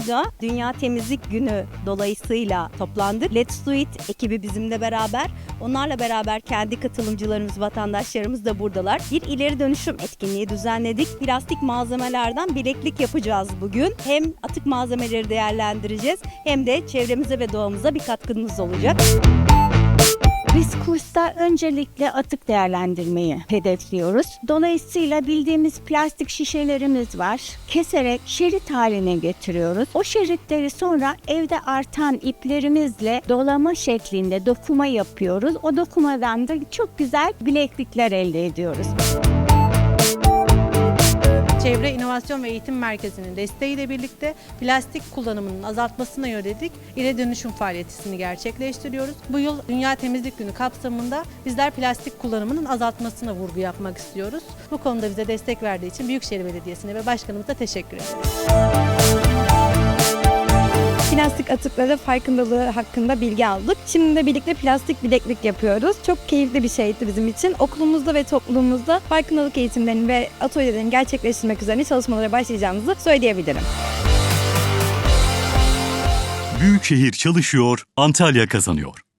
Burada Dünya Temizlik Günü dolayısıyla toplandık. Let's Do It ekibi bizimle beraber. Onlarla beraber kendi katılımcılarımız, vatandaşlarımız da buradalar. Bir ileri dönüşüm etkinliği düzenledik. Plastik malzemelerden bileklik yapacağız bugün. Hem atık malzemeleri değerlendireceğiz hem de çevremize ve doğamıza bir katkımız olacak. Biz kursta öncelikle atık değerlendirmeyi hedefliyoruz. Dolayısıyla bildiğimiz plastik şişelerimiz var. Keserek şerit haline getiriyoruz. O şeritleri sonra evde artan iplerimizle dolama şeklinde dokuma yapıyoruz. O dokumadan da çok güzel bileklikler elde ediyoruz. Çevre İnovasyon ve Eğitim Merkezi'nin desteğiyle birlikte plastik kullanımının azaltmasına yönelik ile dönüşüm faaliyetini gerçekleştiriyoruz. Bu yıl Dünya Temizlik Günü kapsamında bizler plastik kullanımının azaltmasına vurgu yapmak istiyoruz. Bu konuda bize destek verdiği için Büyükşehir Belediyesi'ne ve başkanımıza teşekkür ederiz. Plastik atıkları farkındalığı hakkında bilgi aldık. Şimdi de birlikte plastik bileklik yapıyoruz. Çok keyifli bir şeydi bizim için. Okulumuzda ve toplumumuzda farkındalık eğitimlerini ve atölyelerini gerçekleştirmek üzerine çalışmalara başlayacağımızı söyleyebilirim. Büyükşehir çalışıyor, Antalya kazanıyor.